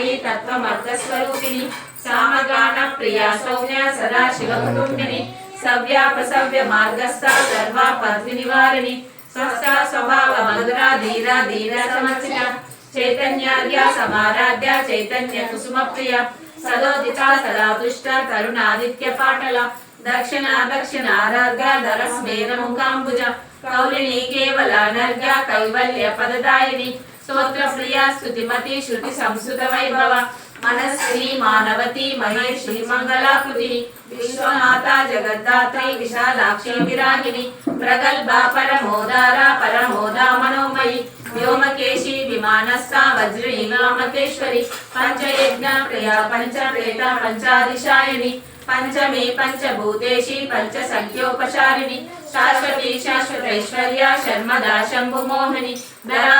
సాయి తత్వమర్థస్వరూపిణి సామగాన ప్రియా సౌమ్య సదా శివకుటుంబిని సవ్యాపసవ్య మార్గస్థ సర్వా పద్మి నివారిణి స్వస్థ స్వభావ మధురా ధీర ధీర సమర్చిత చైతన్యార్య సమారాధ్య చైతన్య కుసుమ ప్రియ సదోదిత సదా దుష్ట తరుణాదిత్య పాటల దక్షిణ దక్షిణ ఆరాధ్య ధర స్మేర ముఖాంబుజ. కౌలిని కేవల నర్గ కైవల్య పదదాయిని. స్తోత్ర ప్రియ స్తుతిమతి శృతి సంస్కృత వైభవ. మనస్వి మానవతి మహేషి మంగళాకృతి విశ్వమాత జగద్దాత్రి విశాలాక్షి విరాగిని. ప్రగల్భ పరమోదార వ్యోమకేశి విమానస్థ వజ్రీ వామకేశ్వరి పంచయజ్ఞ ప్రియ పంచ ప్రేత పంచాదిశాయని పంచమే పంచభూతేషి పంచ సంఖ్యోపచారిణి శాశ్వతి శాశ్వతైశ్వర్య శర్మదా శంభు మోహిని ధరా